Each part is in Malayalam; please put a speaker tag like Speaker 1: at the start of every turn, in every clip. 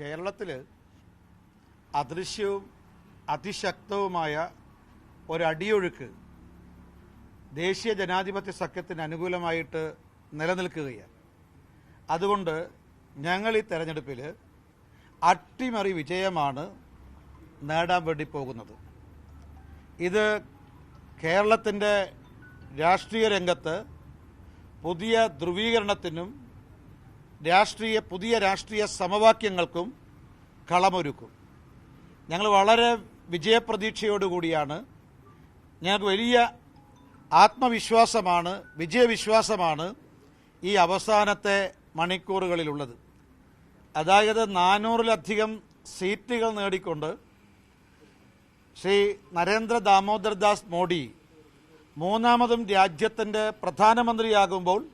Speaker 1: കേരളത്തിൽ അദൃശ്യവും അതിശക്തവുമായ ഒരടിയൊഴുക്ക് ദേശീയ ജനാധിപത്യ സഖ്യത്തിന് അനുകൂലമായിട്ട് നിലനിൽക്കുകയാണ്. അതുകൊണ്ട് ഞങ്ങൾ ഈ തെരഞ്ഞെടുപ്പിൽ അട്ടിമറി വിജയമാണ് നേടാൻ വേണ്ടി പോകുന്നത്. ഇത് കേരളത്തിന്റെ രാഷ്ട്രീയ രംഗത്ത് പുതിയ ധ്രുവീകരണത്തിനും രാഷ്ട്രീയ പുതിയ രാഷ്ട്രീയ സമവാക്യങ്ങൾക്കും കളമൊരുക്കും. ഞങ്ങൾ വളരെ വിജയപ്രതീക്ഷയോടുകൂടിയാണ്. ഞങ്ങൾക്ക് വലിയ ആത്മവിശ്വാസമാണ് വിജയവിശ്വാസമാണ് ഈ അവസാനത്തെ മണിക്കൂറുകളിലുള്ളത്. അതായത് നാനൂറിലധികം സീറ്റുകൾ നേടിക്കൊണ്ട് ശ്രീ നരേന്ദ്ര ദാമോദർദാസ് മോഡി മൂന്നാമതും രാജ്യത്തിന്റെ പ്രധാനമന്ത്രിയാകുമ്പോൾ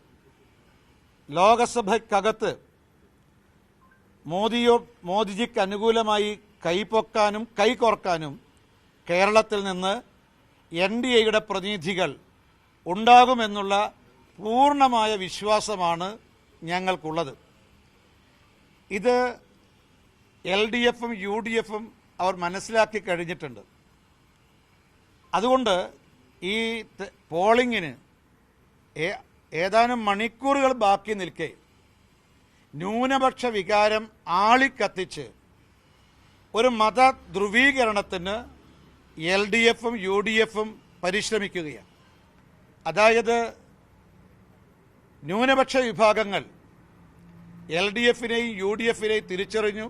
Speaker 1: ലോകസഭയ്ക്കകത്ത് മോദിയോ മോദിജിക്ക് അനുകൂലമായി കൈപൊക്കാനും കൈകോർക്കാനും കേരളത്തിൽ നിന്ന് എൻ ഡി എയുടെ പ്രതിനിധികൾ ഉണ്ടാകുമെന്നുള്ള പൂർണമായ വിശ്വാസമാണ് ഞങ്ങൾക്കുള്ളത്. ഇത് എൽ ഡി എഫും യു ഡി എഫും അവർ മനസ്സിലാക്കി കഴിഞ്ഞിട്ടുണ്ട്. അതുകൊണ്ട് ഈ ഏ- ഏതാനും മണിക്കൂറുകൾ ബാക്കി നിൽക്കെ. ന്യൂനപക്ഷ വികാരം ആളിക്കത്തിച്ച് ഒരു മത ധ്രുവീകരണത്തിന് എൽ ഡി എഫും യു ഡി എഫും പരിശ്രമിക്കുകയാണ്. അതായത് ന്യൂനപക്ഷ വിഭാഗങ്ങൾ എൽ ഡി എഫിനെയും യു ഡി എഫിനെയും തിരിച്ചറിഞ്ഞു.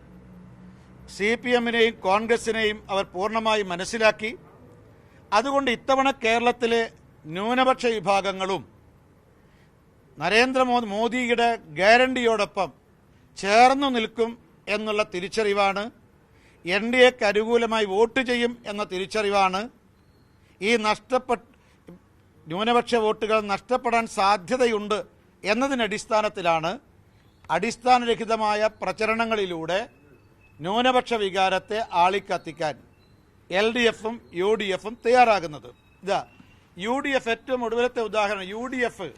Speaker 1: സി പി എമ്മിനെയും കോൺഗ്രസിനെയും അവർ പൂർണമായി മനസ്സിലാക്കി. അതുകൊണ്ട് ഇത്തവണ കേരളത്തിലെ ന്യൂനപക്ഷ വിഭാഗങ്ങളും നരേന്ദ്രമോദി മോദിയുടെ ഗ്യാരണ്ടിയോടൊപ്പം ചേർന്നു നിൽക്കും എന്നുള്ള തിരിച്ചറിവാണ് എൻ ഡി എക്ക് അനുകൂലമായി വോട്ട് ചെയ്യും എന്ന തിരിച്ചറിവാണ് ഈ നഷ്ടപ്പെട്ട ന്യൂനപക്ഷ വോട്ടുകൾ നഷ്ടപ്പെടാൻ സാധ്യതയുണ്ട് എന്നതിനടിസ്ഥാനത്തിലാണ് അടിസ്ഥാനരഹിതമായ പ്രചരണങ്ങളിലൂടെ ന്യൂനപക്ഷ വികാരത്തെ ആളിക്കത്തിക്കാൻ എൽ ഡി എഫും യു ഡി എഫും തയ്യാറാകുന്നത്. ഇതാ യു ഡി എഫ് ഏറ്റവും ഒടുവിലത്തെ ഉദാഹരണം U D F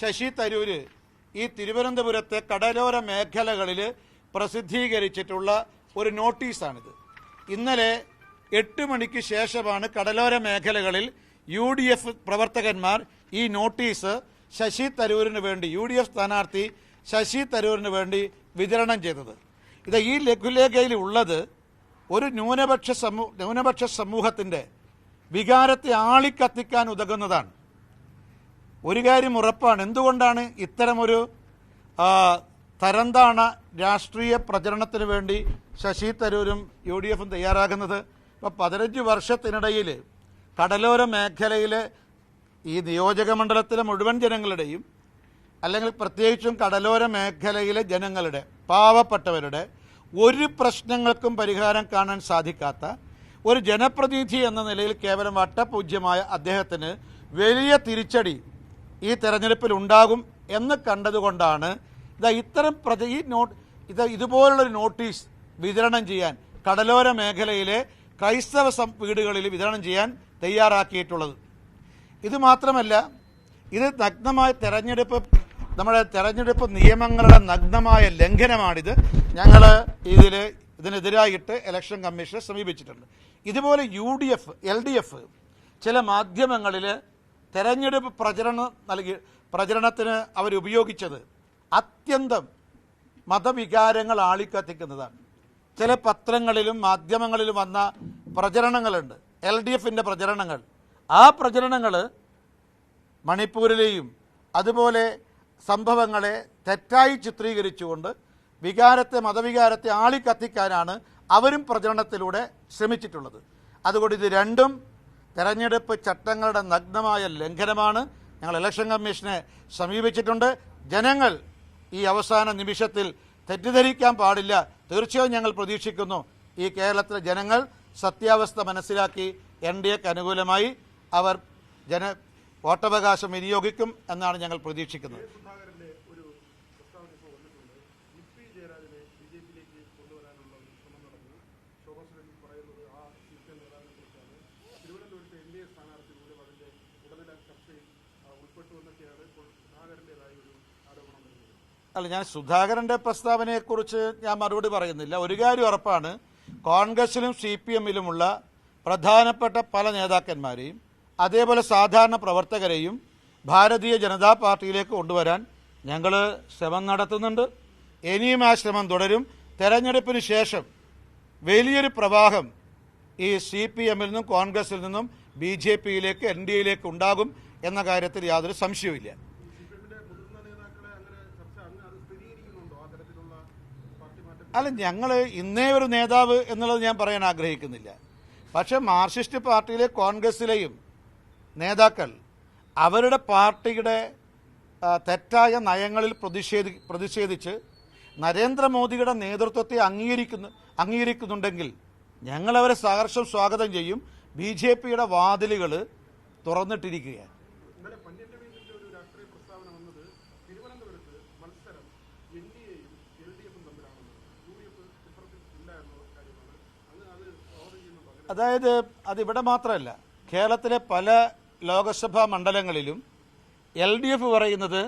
Speaker 1: Shashi Tharoor ഈ തിരുവനന്തപുരത്തെ കടലോര മേഖലകളിൽ പ്രസിദ്ധീകരിച്ചിട്ടുള്ള ഒരു നോട്ടീസാണിത്. ഇന്നലെ എട്ട് മണിക്ക് ശേഷമാണ് കടലോര മേഖലകളിൽ യു ഡി എഫ് പ്രവർത്തകന്മാർ ഈ നോട്ടീസ് ശശി തരൂരിന് വേണ്ടി യു ഡി എഫ് സ്ഥാനാർത്ഥി ശശി തരൂരിന് വേണ്ടി വിതരണം ചെയ്തത്. ഇത് ഈ ലഘുലേഖയിൽ ഉള്ളത് ഒരു ന്യൂനപക്ഷ സമൂ ന്യൂനപക്ഷ സമൂഹത്തിന്റെ വികാരത്തെ ആളിക്കത്തിക്കാൻ ഉതകുന്നതാണ്. ഒരു കാര്യം ഉറപ്പാണ്. എന്തുകൊണ്ടാണ് ഇത്തരമൊരു തരംതാണ രാഷ്ട്രീയ പ്രചരണത്തിന് വേണ്ടി ശശി തരൂരും യു ഡി എഫും തയ്യാറാകുന്നത്? ഇപ്പോൾ പതിനഞ്ച് വർഷത്തിനിടയിൽ കടലോര മേഖലയിലെ ഈ നിയോജക മണ്ഡലത്തിലെ മുഴുവൻ ജനങ്ങളുടെയും അല്ലെങ്കിൽ പ്രത്യേകിച്ചും കടലോര മേഖലയിലെ ജനങ്ങളുടെ പാവപ്പെട്ടവരുടെ ഒരു പ്രശ്നങ്ങൾക്കും പരിഹാരം കാണാൻ സാധിക്കാത്ത ഒരു ജനപ്രതിനിധി എന്ന നിലയിൽ കേവലം വട്ടപൂജ്യമായ അദ്ദേഹത്തിന് വലിയ തിരിച്ചടി ഈ തെരഞ്ഞെടുപ്പിൽ ഉണ്ടാകും എന്ന് കണ്ടതുകൊണ്ടാണ് ഇതാ ഇത്തരം പ്രജ ഈ നോട്ട് ഇത് ഇതുപോലുള്ളൊരു നോട്ടീസ് വിതരണം ചെയ്യാൻ കടലോര മേഖലയിലെ ക്രൈസ്തവ വീടുകളിൽ വിതരണം ചെയ്യാൻ തയ്യാറാക്കിയിട്ടുള്ളത്. ഇത് മാത്രമല്ല ഇത് നഗ്നമായ തെരഞ്ഞെടുപ്പ് നമ്മുടെ തെരഞ്ഞെടുപ്പ് നിയമങ്ങളുടെ നഗ്നമായ ലംഘനമാണിത്. ഞങ്ങൾ ഇതിൽ ഇതിനെതിരായിട്ട് ഇലക്ഷൻ കമ്മീഷനെ സമീപിച്ചിട്ടുണ്ട്. ഇതുപോലെ U D F L D F ചില മാധ്യമങ്ങളിൽ തെരഞ്ഞെടുപ്പ് പ്രചരണം നൽകി പ്രചരണത്തിന് അവരുപയോഗിച്ചത് അത്യന്തം മതവികാരങ്ങൾ ആളിക്കത്തിക്കുന്നതാണ്. ചില പത്രങ്ങളിലും മാധ്യമങ്ങളിലും വന്ന പ്രചരണങ്ങളുണ്ട്. എൽ ഡി എഫിന്റെ പ്രചരണങ്ങൾ. ആ പ്രചരണങ്ങൾ മണിപ്പൂരിലെയും അതുപോലെ സംഭവങ്ങളെ തെറ്റായി ചിത്രീകരിച്ചുകൊണ്ട് വികാരത്തെ മതവികാരത്തെ ആളിക്കത്തിക്കാനാണ് അവരും പ്രചരണത്തിലൂടെ ശ്രമിച്ചിട്ടുള്ളത്. അതുകൊണ്ട് ഇത് രണ്ടും തെരഞ്ഞെടുപ്പ് ചട്ടങ്ങളുടെ നഗ്നമായ ലംഘനമാണ് ഞങ്ങൾ ഇലക്ഷൻ കമ്മീഷനെ സമീപിച്ചിട്ടുണ്ട്. ജനങ്ങൾ ഈ അവസാന നിമിഷത്തിൽ തെറ്റിദ്ധരിക്കാൻ പാടില്ല. തീർച്ചയായും ഞങ്ങൾ പ്രതീക്ഷിക്കുന്നു ഈ കേരളത്തിലെ ജനങ്ങൾ സത്യാവസ്ഥ മനസ്സിലാക്കി എൻ ഡി എക്ക് അനുകൂലമായി അവർ ജന വോട്ടവകാശം വിനിയോഗിക്കും എന്നാണ് ഞങ്ങൾ പ്രതീക്ഷിക്കുന്നത്
Speaker 2: സുധാകരന്റെ ഒരു പ്രസ്താവന ഇപ്പോൾ വന്നിട്ടുണ്ട് ഇ പി ജയരാജനെ ബി ജെ പിയിലേക്ക് കൊണ്ടുവരാനുള്ള ഒരു ശ്രമം നടന്നു ശോഭാ സുരേന്ദ്രൻ പറയുന്നത് ആ സീറ്റ് നേതാവിനെ കുറിച്ചാണ് തിരുവനന്തപുരത്തെ എൻ ഡി എ സ്ഥാനാർത്ഥി പോലും അതിന്റെ ഉടനടി ചർച്ചയിൽ ആ, ഉൾപ്പെട്ടു എന്നൊക്കെയാണ് ഇപ്പോൾ സുധാകരന്റേതായ ഒരു ആരോപണം വരുന്നത്
Speaker 1: അല്ല ഞാൻ സുധാകരന്റെ പ്രസ്താവനയെക്കുറിച്ച് ഞാൻ മറുപടി പറയുന്നില്ല. ഒരു കാര്യം ഉറപ്പാണ് കോൺഗ്രസിലും സി പി എമ്മിലുമുള്ള പ്രധാനപ്പെട്ട പല നേതാക്കന്മാരെയും അതേപോലെ സാധാരണ പ്രവർത്തകരെയും ഭാരതീയ ജനതാ പാർട്ടിയിലേക്ക് കൊണ്ടുവരാൻ ഞങ്ങൾ ശ്രമം നടത്തുന്നുണ്ട്. ഇനിയും ആ ശ്രമം തുടരും. തെരഞ്ഞെടുപ്പിന് ശേഷം വലിയൊരു പ്രവാഹം ഈ സി പി എമ്മിൽ നിന്നും കോൺഗ്രസിൽ നിന്നും ബി ജെ പിയിലേക്ക് എൻ ഡി എയിലേക്ക് ഉണ്ടാകും എന്ന കാര്യത്തിൽ യാതൊരു സംശയവുമില്ല
Speaker 2: സി പി എമ്മിന്റെ മുതിർന്ന നേതാക്കളെ അങ്ങനെ ചർച്ച അങ്ങ് അത് സ്ഥിരീകരിക്കുന്നുണ്ടോ ആ തരത്തിലുള്ള പാർട്ടി മാറ്റം
Speaker 1: അല്ല ഞങ്ങൾ ഇന്നേ ഒരു നേതാവ് എന്നുള്ളത് ഞാൻ പറയാൻ ആഗ്രഹിക്കുന്നില്ല. പക്ഷെ മാർക്സിസ്റ്റ് പാർട്ടിയിലെ കോൺഗ്രസിലെയും നേതാക്കൾ അവരുടെ പാർട്ടിയുടെ തെറ്റായ നയങ്ങളിൽ പ്രതിഷേധി പ്രതിഷേധിച്ച് നരേന്ദ്രമോദിയുടെ നേതൃത്വത്തെ അംഗീകരിക്കുന്നു അംഗീകരിക്കുന്നുണ്ടെങ്കിൽ ഞങ്ങളവരെ സഹർഷം സ്വാഗതം ചെയ്യും. ബി ജെ പിയുടെ വാതിലുകൾ തുറന്നിട്ടിരിക്കുകയാണ്
Speaker 2: ഇന്നലെ പന്യൻ രവീന്ദ്രന്റെ ഒരു രാഷ്ട്രീയ പ്രസ്താവന വന്നത് തിരുവനന്തപുരത്ത് മത്സരം എൻ ഡി എയും എൽ ഡി എഫും തമ്മിലാണെന്ന് യു ഡി എഫ് ചിത്രത്തിൽ ഇല്ല എന്നുള്ള കാര്യമാണ് അങ്ങ് അത് സ്വാഗതം ചെയ്യുന്നുണ്ടോ അങ്ങനെ
Speaker 1: അതായത് അതിവിടെ മാത്രമല്ല കേരളത്തിലെ പല ലോകസഭാ മണ്ഡലങ്ങളിലും എൽ ഡി എഫ് പറയുന്നത്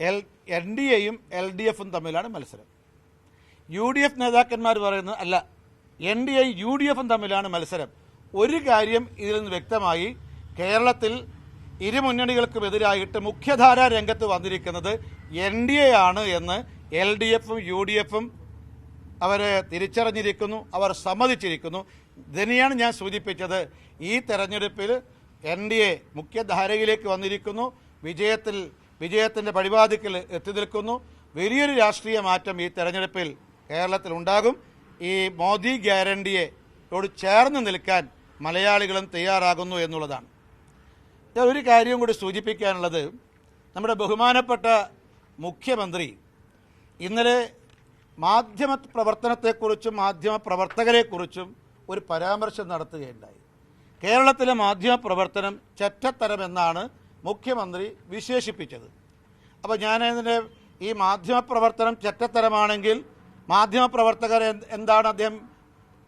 Speaker 1: എൽ എൻ ഡി എയും എൽ ഡി എഫും തമ്മിലാണ് മത്സരം. യു ഡി എഫ് നേതാക്കന്മാർ പറയുന്നത് അല്ല എൻ ഡി എയും യു ഡി എഫും തമ്മിലാണ് മത്സരം. ഒരു കാര്യം ഇതിൽ നിന്ന് വ്യക്തമായി കേരളത്തിൽ ഇരു മുന്നണികൾക്കുമെതിരായിട്ട് മുഖ്യധാരാ രംഗത്ത് വന്നിരിക്കുന്നത് എൻ ഡി എ ആണ് എന്ന് എൽ ഡി എഫും യു ഡി എഫും അവരെ തിരിച്ചറിഞ്ഞിരിക്കുന്നു അവർ സമ്മതിച്ചിരിക്കുന്നു. ഇതിനെയാണ് ഞാൻ സൂചിപ്പിച്ചത്. ഈ തെരഞ്ഞെടുപ്പിൽ എൻ ഡി എ മുഖ്യധാരയിലേക്ക് വന്നിരിക്കുന്നു. വിജയത്തിൽ വിജയത്തിന്റെ പടിവാതിക്കൽ എത്തി നിൽക്കുന്നു. വലിയൊരു രാഷ്ട്രീയ മാറ്റം ഈ തെരഞ്ഞെടുപ്പിൽ കേരളത്തിൽ ഉണ്ടാകും. ഈ മോദി ഗ്യാരണ്ടിയോട് ചേർന്ന് നിൽക്കാൻ മലയാളികളും തയ്യാറാകുന്നു എന്നുള്ളതാണ്. ഞാൻ ഒരു കാര്യം കൂടി സൂചിപ്പിക്കാനുള്ളത്. നമ്മുടെ ബഹുമാനപ്പെട്ട മുഖ്യമന്ത്രി ഇന്നലെ മാധ്യമ പ്രവർത്തനത്തെക്കുറിച്ചും മാധ്യമ പ്രവർത്തകരെക്കുറിച്ചും ഒരു പരാമർശം നടത്തുകയുണ്ടായി. കേരളത്തിലെ മാധ്യമ പ്രവർത്തനം ചെറ്റത്തരമെന്നാണ് മുഖ്യമന്ത്രി വിശേഷിപ്പിച്ചത്. അപ്പോൾ ഞാൻ ഇതിന്റെ ഈ മാധ്യമ പ്രവർത്തനം ചെറ്റത്തരമാണെങ്കിൽ മാധ്യമ പ്രവർത്തകർ എന്താണ് അദ്ദേഹം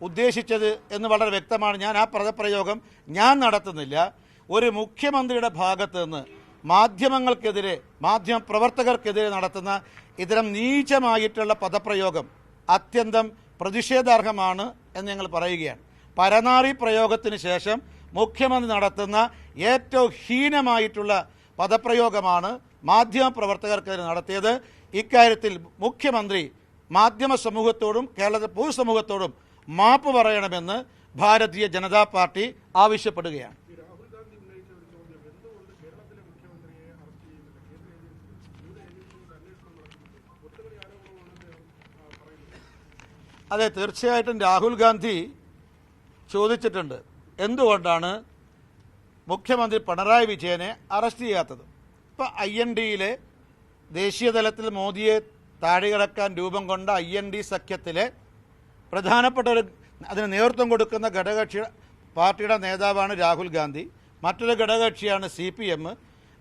Speaker 1: ഉദ്ദേശിച്ചത് എന്ന് വളരെ വ്യക്തമാണ്. ഞാൻ ആ പദപ്രയോഗം ഞാൻ നടത്തുന്നില്ല. ഒരു മുഖ്യമന്ത്രിയുടെ ഭാഗത്ത് നിന്ന് മാധ്യമങ്ങൾക്കെതിരെ മാധ്യമ പ്രവർത്തകർക്കെതിരെ നടത്തുന്ന ഇത്തരം നീചമായിട്ടുള്ള പദപ്രയോഗം അത്യന്തം പ്രതിഷേധാർഹമാണ് എന്ന് ഞങ്ങൾ പറയുകയാണ്. പരനാറി പ്രയോഗത്തിന് ശേഷം മുഖ്യമന്ത്രി നടത്തുന്ന ഏറ്റവും ഹീനമായിട്ടുള്ള പദപ്രയോഗമാണ് മാധ്യമ പ്രവർത്തകർക്കെതിരെ നടത്തിയത്. ഇക്കാര്യത്തിൽ മുഖ്യമന്ത്രി മാധ്യമ സമൂഹത്തോടും കേരളത്തിലെ പൊതുസമൂഹത്തോടും മാപ്പ് പറയണമെന്ന് ഭാരതീയ ജനതാ പാർട്ടി ആവശ്യപ്പെടുകയാണ്
Speaker 2: ഈ രാഹുൽ ഗാന്ധി ഉന്നയിച്ച ഒരു ചോദ്യം എന്തുകൊണ്ട് കേരളത്തിലെ മുഖ്യമന്ത്രിയെ അറസ്റ്റ് ചെയ്യുന്നില്ല കേന്ദ്ര ഏജൻസി വിവിധ ഏജൻസികളുടെ അന്വേഷണം നടത്തുന്നുണ്ട് ഒത്തുകളി ആരോപണമാണ് അദ്ദേഹം ആ, പറയുന്നത്
Speaker 1: അതെ തീർച്ചയായിട്ടും രാഹുൽ ഗാന്ധി ചോദിച്ചിട്ടുണ്ട്. എന്തുകൊണ്ടാണ് മുഖ്യമന്ത്രി പിണറായി വിജയനെ അറസ്റ്റ് ചെയ്യാത്തത്? ഇപ്പം ഐ എൻ ഡിയിലെ ദേശീയ തലത്തിൽ മോദിയെ താഴെയിറക്കാൻ രൂപം കൊണ്ട ഐ എൻ ഡി സഖ്യത്തിലെ പ്രധാനപ്പെട്ട ഒരു അതിന് നേതൃത്വം കൊടുക്കുന്ന ഘടകകക്ഷി പാർട്ടിയുടെ നേതാവാണ് രാഹുൽ ഗാന്ധി. മറ്റൊരു ഘടകകക്ഷിയാണ് സി പി എം.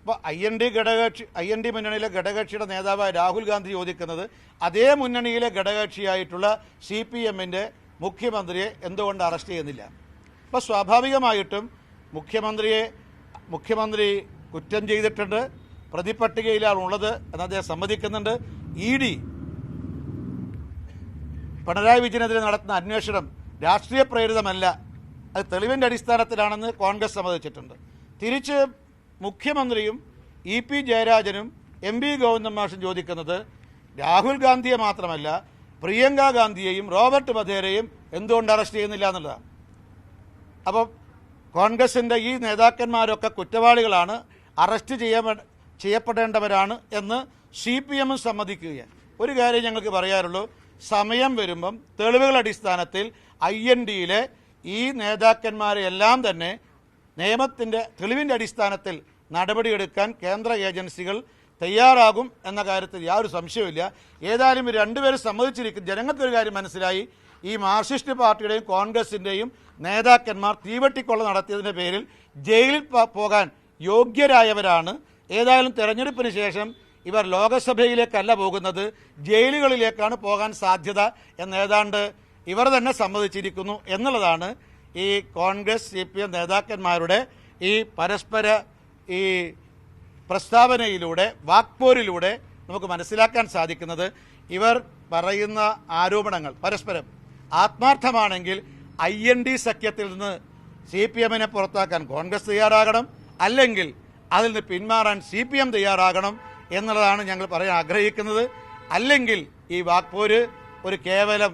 Speaker 1: അപ്പോൾ ഐ എൻ ഡി ഘടകകക്ഷി ഐ എൻ ഡി മുന്നണിയിലെ ഘടകകക്ഷിയുടെ നേതാവായ രാഹുൽ ഗാന്ധി ചോദിക്കുന്നത് അതേ മുന്നണിയിലെ ഘടകകക്ഷിയായിട്ടുള്ള സി പി എമ്മിന്റെ മുഖ്യമന്ത്രിയെ എന്തുകൊണ്ട് അറസ്റ്റ് ചെയ്യുന്നില്ല? അപ്പോൾ സ്വാഭാവികമായിട്ടും മുഖ്യമന്ത്രിയെ മുഖ്യമന്ത്രി കുറ്റം ചെയ്തിട്ടുണ്ട് പ്രതിപട്ടികയിലാണ് ഉള്ളത് എന്ന് അദ്ദേഹം സമ്മതിക്കുന്നുണ്ട്. ഇ ഡി പിണറായി വിജയനെതിരെ നടത്തുന്ന അന്വേഷണം രാഷ്ട്രീയ പ്രേരിതമല്ല. അത് തെളിവിന്റെ അടിസ്ഥാനത്തിലാണെന്ന് കോൺഗ്രസ് സമ്മതിച്ചിട്ടുണ്ട്. തിരിച്ച് മുഖ്യമന്ത്രിയും ഇ പി ജയരാജനും എം പി ഗോവിന്ദൻ മാഷും ചോദിക്കുന്നത് രാഹുൽ ഗാന്ധിയെ മാത്രമല്ല പ്രിയങ്ക ഗാന്ധിയെയും റോബർട്ട് വധേരയും എന്തുകൊണ്ട് അറസ്റ്റ് ചെയ്യുന്നില്ല എന്നുള്ളതാണ്. അപ്പോൾ കോൺഗ്രസിന്റെ ഈ നേതാക്കന്മാരൊക്കെ കുറ്റവാളികളാണ് അറസ്റ്റ് ചെയ്യാൻ ചെയ്യപ്പെടേണ്ടവരാണ് എന്ന് സി പി എമ്മും സമ്മതിക്കുകയാണ്. ഒരു കാര്യം ഞങ്ങൾക്ക് പറയാറുള്ളൂ സമയം വരുമ്പം തെളിവുകളുടെ അടിസ്ഥാനത്തിൽ ഐ എൻ ഡിയിലെ ഈ നേതാക്കന്മാരെ എല്ലാം തന്നെ നിയമത്തിന്റെ തെളിവിന്റെ അടിസ്ഥാനത്തിൽ നടപടിയെടുക്കാൻ കേന്ദ്ര ഏജൻസികൾ തയ്യാറാകും എന്ന കാര്യത്തിൽ യാതൊരു സംശയവുമില്ല. ഏതായാലും രണ്ടുപേരും സമ്മതിച്ചിരിക്കും ജനങ്ങൾക്കൊരു കാര്യം മനസ്സിലായി. ഈ മാർക്സിസ്റ്റ് പാർട്ടിയുടെയും കോൺഗ്രസിന്റെയും നേതാക്കന്മാർ തീവട്ടിക്കൊള്ള നടത്തിയതിന്റെ പേരിൽ ജയിലിൽ പോകാൻ യോഗ്യരായവരാണ്. ഏതായാലും തെരഞ്ഞെടുപ്പിന് ശേഷം ഇവർ ലോകസഭയിലേക്കല്ല പോകുന്നത് ജയിലുകളിലേക്കാണ് പോകാൻ സാധ്യത എന്നേതാണ്ട് ഇവർ തന്നെ സമ്മതിച്ചിരിക്കുന്നു എന്നുള്ളതാണ് ഈ കോൺഗ്രസ് സി പി എം നേതാക്കന്മാരുടെ ഈ പരസ്പര ഈ പ്രസ്താവനയിലൂടെ വാക്പോരിലൂടെ നമുക്ക് മനസ്സിലാക്കാൻ സാധിക്കുന്നത് ഇവർ പറയുന്ന ആരോപണങ്ങൾ. പരസ്പരം ആത്മാർത്ഥമാണെങ്കിൽ ഐ എൻ ഡി സഖ്യത്തിൽ നിന്ന് സി പി എമ്മിനെ പുറത്താക്കാൻ കോൺഗ്രസ് തയ്യാറാകണം. അല്ലെങ്കിൽ അതിൽ നിന്ന് പിന്മാറാൻ സി പി എം തയ്യാറാകണം എന്നുള്ളതാണ് ഞങ്ങൾ പറയാൻ ആഗ്രഹിക്കുന്നത്. അല്ലെങ്കിൽ ഈ വാക്പോര് ഒരു കേവലം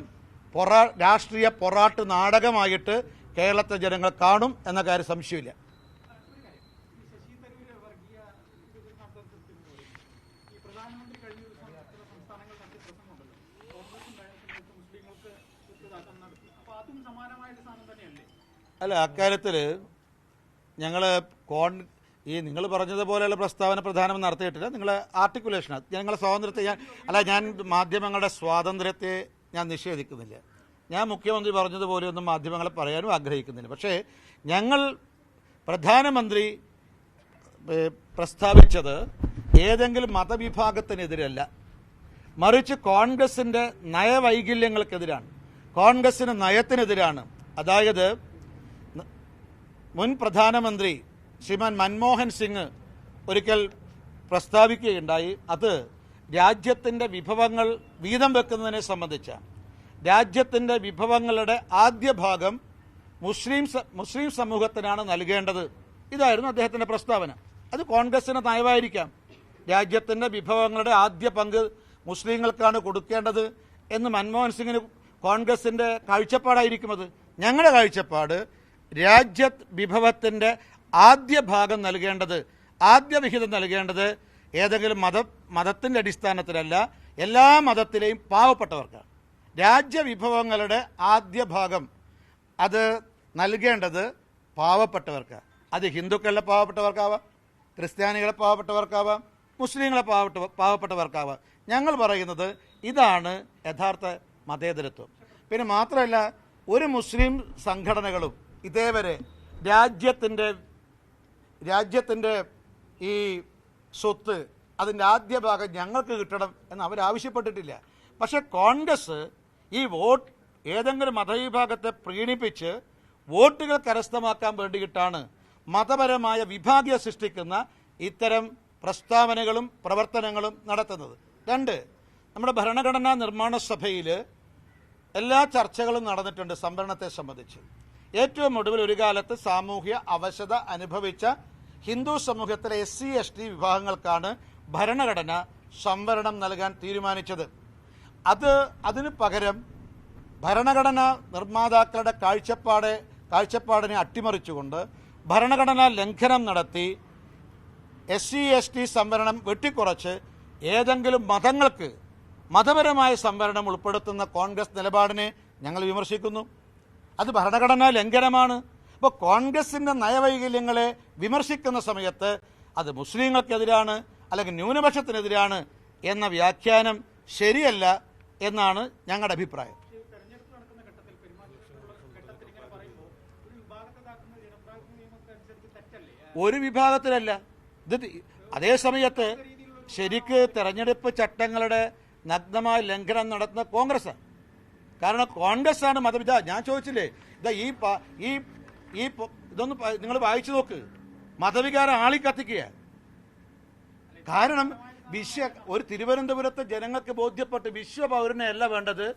Speaker 1: പൊറാ രാഷ്ട്രീയ പൊറാട്ട് നാടകമായിട്ട് കേരളത്തെ ജനങ്ങൾ കാണും എന്ന കാര്യം സംശയമില്ല. അല്ല അക്കാര്യത്തിൽ ഞങ്ങൾ കോൺ ഈ നിങ്ങൾ പറഞ്ഞതുപോലെയുള്ള പ്രസ്താവന പ്രധാനം നടത്തിയിട്ടില്ല. നിങ്ങൾ ആർട്ടിക്കുലേഷനാണ് ഞങ്ങളെ സ്വാതന്ത്ര്യത്തെ ഞാൻ അല്ല ഞാൻ മാധ്യമങ്ങളുടെ സ്വാതന്ത്ര്യത്തെ ഞാൻ നിഷേധിക്കുന്നില്ല. ഞാൻ മുഖ്യമന്ത്രി പറഞ്ഞതുപോലെ ഒന്നും മാധ്യമങ്ങളെ പറയാനും ആഗ്രഹിക്കുന്നില്ല. പക്ഷേ ഞങ്ങൾ പ്രധാനമന്ത്രി പ്രസ്താവിച്ചത് ഏതെങ്കിലും മതവിഭാഗത്തിനെതിരല്ല. മറിച്ച് കോൺഗ്രസിന്റെ നയവൈകല്യങ്ങൾക്കെതിരാണ്. കോൺഗ്രസിന് നയത്തിനെതിരാണ്. അതായത് മുൻ പ്രധാനമന്ത്രി ശ്രീമാൻ മൻമോഹൻ സിംഗ് ഒരിക്കൽ പ്രസ്താവിക്കുകയുണ്ടായി. അത് രാജ്യത്തിന്റെ വിഭവങ്ങൾ വീതം വെക്കുന്നതിനെ സംബന്ധിച്ചാണ്. രാജ്യത്തിന്റെ വിഭവങ്ങളുടെ ആദ്യ ഭാഗം മുസ്ലിം മുസ്ലിം സമൂഹത്തിനാണ് നൽകേണ്ടത്. ഇതായിരുന്നു അദ്ദേഹത്തിന്റെ പ്രസ്താവന. അത് കോൺഗ്രസിന് നയമായിരിക്കാം രാജ്യത്തിന്റെ വിഭവങ്ങളുടെ ആദ്യ പങ്ക് മുസ്ലിങ്ങൾക്കാണ് കൊടുക്കേണ്ടത് എന്ന് മൻമോഹൻ സിംഗിന് കോൺഗ്രസിന്റെ കാഴ്ചപ്പാടായിരിക്കും അത്. ഞങ്ങളുടെ കാഴ്ചപ്പാട് രാജ്യ വിഭവത്തിന്റെ ആദ്യ ഭാഗം നൽകേണ്ടത് ആദ്യ വിഹിതം നൽകേണ്ടത് ഏതെങ്കിലും മത മതത്തിന്റെ അടിസ്ഥാനത്തിലല്ല എല്ലാ മതത്തിലെയും പാവപ്പെട്ടവർക്കാണ്. രാജ്യവിഭവങ്ങളുടെ ആദ്യ ഭാഗം. അത് നൽകേണ്ടത് പാവപ്പെട്ടവർക്ക്. അത് ഹിന്ദുക്കളുടെ പാവപ്പെട്ടവർക്കാവാം ക്രിസ്ത്യാനികളെ പാവപ്പെട്ടവർക്കാവാം മുസ്ലിങ്ങളെ പാവപ്പെട്ട പാവപ്പെട്ടവർക്കാവാം. ഞങ്ങൾ പറയുന്നത് ഇതാണ് യഥാർത്ഥ മതേതരത്വം. പിന്നെ മാത്രമല്ല ഒരു മുസ്ലിം സംഘടനകളും ഇതേവരെ രാജ്യത്തിന്റെ രാജ്യത്തിന്റെ ഈ സ്വത്ത് അതിന്റെ ആദ്യ ഭാഗം ഞങ്ങൾക്ക് കിട്ടണം എന്ന് അവരാവശ്യപ്പെട്ടിട്ടില്ല. പക്ഷേ കോൺഗ്രസ് ഈ വോട്ട് ഏതെങ്കിലും മതവിഭാഗത്തെ പ്രീണിപ്പിച്ച് വോട്ടുകൾ കരസ്ഥമാക്കാൻ വേണ്ടിയിട്ടാണ് മതപരമായ വിഭാഗ്യ സൃഷ്ടിക്കുന്ന ഇത്തരം പ്രസ്താവനകളും പ്രവർത്തനങ്ങളും നടത്തുന്നത്. രണ്ട് നമ്മുടെ ഭരണഘടനാ നിർമ്മാണ സഭയിൽ എല്ലാ ചർച്ചകളും നടന്നിട്ടുണ്ട് സംവരണത്തെ സംബന്ധിച്ച്. ഏറ്റവും ഒടുവിൽ ഒരു കാലത്ത് സാമൂഹ്യ അവശത അനുഭവിച്ച ഹിന്ദു സമൂഹത്തിലെ എസ് സി എസ് ടി വിഭാഗങ്ങൾക്കാണ് ഭരണഘടന സംവരണം നൽകാൻ തീരുമാനിച്ചത്. അത് അതിന് പകരം ഭരണഘടനാ നിർമ്മാതാക്കളുടെ കാഴ്ചപ്പാട് കാഴ്ചപ്പാടിനെ അട്ടിമറിച്ചുകൊണ്ട് ഭരണഘടനാ ലംഘനം നടത്തി എസ് സി എസ് ടി സംവരണം വെട്ടിക്കുറച്ച് ഏതെങ്കിലും മതങ്ങൾക്ക് മതപരമായ സംവരണം ഉൾപ്പെടുത്തുന്ന കോൺഗ്രസ് നിലപാടിനെ ഞങ്ങൾ വിമർശിക്കുന്നു. അത് ഭരണഘടനാ ലംഘനമാണ്. അപ്പോൾ കോൺഗ്രസിന്റെ നയവൈകല്യങ്ങളെ വിമർശിക്കുന്ന സമയത്ത് അത് മുസ്ലിങ്ങൾക്കെതിരാണ് അല്ലെങ്കിൽ ന്യൂനപക്ഷത്തിനെതിരാണ് എന്ന വ്യാഖ്യാനം ശരിയല്ല. എന്നാണ് ഞങ്ങളുടെ അഭിപ്രായം.
Speaker 3: ഒരു
Speaker 1: വിഭാഗത്തിലല്ല. ഇത് അതേസമയത്ത് അതേ സമയത്ത് ശരിക്ക് തെരഞ്ഞെടുപ്പ് ചട്ടങ്ങളുടെ നഗ്നമായ ലംഘനം നടത്തുന്ന കോൺഗ്രസ് കാരണം കോൺഗ്രസ് ആണ് മതവിധ ഞാൻ ചോദിച്ചില്ലേ ഇതാ ഈ ഈ ഈ ഇതൊന്ന് നിങ്ങൾ വായിച്ചു നോക്ക്. മതവികാരം ആളിക്കത്തിക്കുക കാരണം വിശ്വ ഒരു തിരുവനന്തപുരത്തെ ജനങ്ങൾക്ക് ബോധ്യപ്പെട്ട് വിശ്വപൗരനെയല്ല വേണ്ടത്.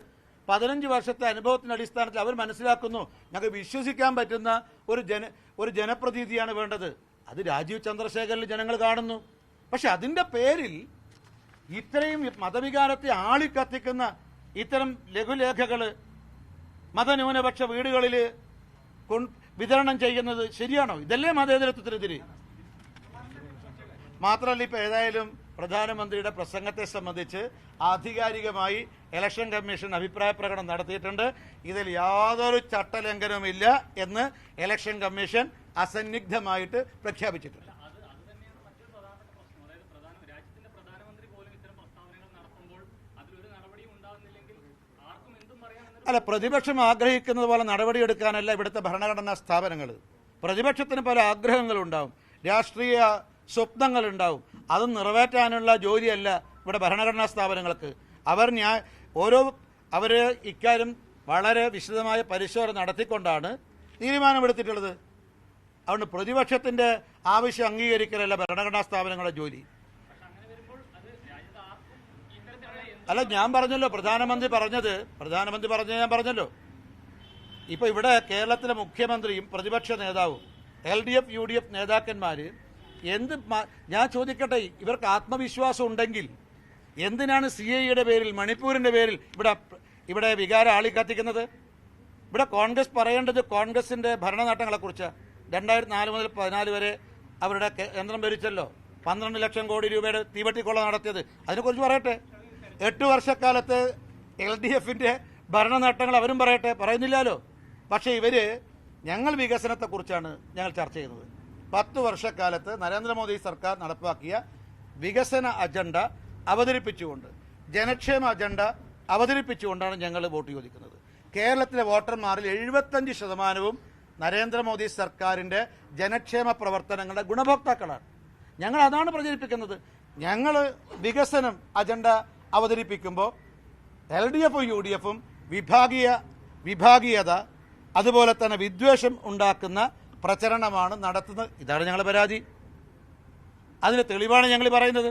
Speaker 1: പതിനഞ്ച് വർഷത്തെ അനുഭവത്തിന്റെ അടിസ്ഥാനത്തിൽ അവർ മനസ്സിലാക്കുന്നു ഞങ്ങൾക്ക് വിശ്വസിക്കാൻ പറ്റുന്ന ഒരു ജന ഒരു ജനപ്രതീതിയാണ് വേണ്ടത്. അത് രാജീവ് ചന്ദ്രശേഖരിൽ ജനങ്ങൾ കാണുന്നു. പക്ഷെ അതിന്റെ പേരിൽ ഇത്രയും മതവികാരത്തെ ആളിക്കത്തിക്കുന്ന ഇത്തരം ലഘുലേഖകൾ മതന്യൂനപക്ഷ വീടുകളിൽ വിതരണം ചെയ്യുന്നത് ശരിയാണോ? ഇതല്ലേ മതേതരത്വത്തിനെതിരെ? മാത്രമല്ല ഇപ്പൊ ഏതായാലും പ്രധാനമന്ത്രിയുടെ പ്രസംഗത്തെ സംബന്ധിച്ച് ആധികാരികമായി ഇലക്ഷൻ കമ്മീഷൻ അഭിപ്രായ പ്രകടനം നടത്തിയിട്ടുണ്ട്. ഇതിൽ യാതൊരു ചട്ടലംഘനവുമില്ല എന്ന് ഇലക്ഷൻ കമ്മീഷൻ അസന്നിഗ്ധമായിട്ട് പ്രഖ്യാപിച്ചിട്ടുണ്ട്. അല്ല പ്രതിപക്ഷം ആഗ്രഹിക്കുന്നത് പോലെ നടപടിയെടുക്കാനല്ല ഇവിടുത്തെ ഭരണഘടനാ സ്ഥാപനങ്ങൾ പ്രതിപക്ഷത്തിന് പല ആഗ്രഹങ്ങളുണ്ടാവും. രാഷ്ട്രീയ സ്വപ്നങ്ങളുണ്ടാവും. അത് നിറവേറ്റാനുള്ള ജോലിയല്ല ഇവിടെ ഭരണഘടനാ സ്ഥാപനങ്ങൾക്ക്. അവർ ഞാൻ ഓരോ അവർ ഇക്കാര്യം വളരെ വിശദമായ പരിശോധന നടത്തിക്കൊണ്ടാണ് തീരുമാനമെടുത്തിട്ടുള്ളത് അതുകൊണ്ട് പ്രതിപക്ഷത്തിന്റെ ആവശ്യം അംഗീകരിക്കലല്ല ഭരണഘടനാ സ്ഥാപനങ്ങളുടെ ജോലി. അല്ല ഞാൻ പറഞ്ഞല്ലോ പ്രധാനമന്ത്രി പറഞ്ഞത് പ്രധാനമന്ത്രി പറഞ്ഞത് ഞാൻ പറഞ്ഞല്ലോ. ഇപ്പൊ ഇവിടെ കേരളത്തിലെ മുഖ്യമന്ത്രിയും പ്രതിപക്ഷ നേതാവും L D F U D F നേതാക്കന്മാര് എന്ത് ഞാൻ ചോദിക്കട്ടെ ഇവർക്ക് ആത്മവിശ്വാസം ഉണ്ടെങ്കിൽ എന്തിനാണ് സി ഐയുടെ പേരിൽ മണിപ്പൂരിന്റെ പേരിൽ ഇവിടെ ഇവിടെ വികാരം ആളിക്കത്തിക്കുന്നത് ഇവിടെ കോൺഗ്രസ് പറയേണ്ടത് കോൺഗ്രസിന്റെ ഭരണനേട്ടങ്ങളെക്കുറിച്ചാണ് രണ്ടായിരത്തി നാല് മുതൽ പതിനാല് വരെ അവരുടെ കേന്ദ്രം ഭരിച്ചല്ലോ. പന്ത്രണ്ട് ലക്ഷം കോടി രൂപയുടെ തീവട്ടിക്കൊള്ള നടത്തിയത്. അതിനെക്കുറിച്ച് പറയട്ടെ. എട്ട് വർഷക്കാലത്ത് എൽ ഡി എഫിന്റെ ഭരണ നേട്ടങ്ങൾ അവരും പറയട്ടെ പറയുന്നില്ലല്ലോ. പക്ഷേ ഇവർ ഞങ്ങൾ വികസനത്തെക്കുറിച്ചാണ് ഞങ്ങൾ ചർച്ച ചെയ്യുന്നത്. പത്ത് വർഷക്കാലത്ത് നരേന്ദ്രമോദി സർക്കാർ നടപ്പാക്കിയ വികസന അജണ്ട അവതരിപ്പിച്ചുകൊണ്ട് ജനക്ഷേമ അജണ്ട അവതരിപ്പിച്ചുകൊണ്ടാണ് ഞങ്ങൾ വോട്ട് ചോദിക്കുന്നത്. കേരളത്തിലെ വോട്ടർമാരിൽ എഴുപത്തഞ്ച് ശതമാനവും നരേന്ദ്രമോദി സർക്കാരിന്റെ ജനക്ഷേമ പ്രവർത്തനങ്ങളുടെ ഗുണഭോക്താക്കളാണ്. ഞങ്ങൾ അതാണ് പ്രചരിപ്പിക്കുന്നത്. ഞങ്ങൾ വികസനം അജണ്ട അവതരിപ്പിക്കുമ്പോൾ എൽ ഡി എഫും യു ഡി എഫും വിഭാഗീയ വിഭാഗീയത അതുപോലെ തന്നെ വിദ്വേഷം ഉണ്ടാക്കുന്ന പ്രചരണമാണ് നടത്തുന്നത്. ഇതാണ് ഞങ്ങളുടെ പരാതി. അതിന് തെളിവാണ് ഞങ്ങൾ പറയുന്നത്.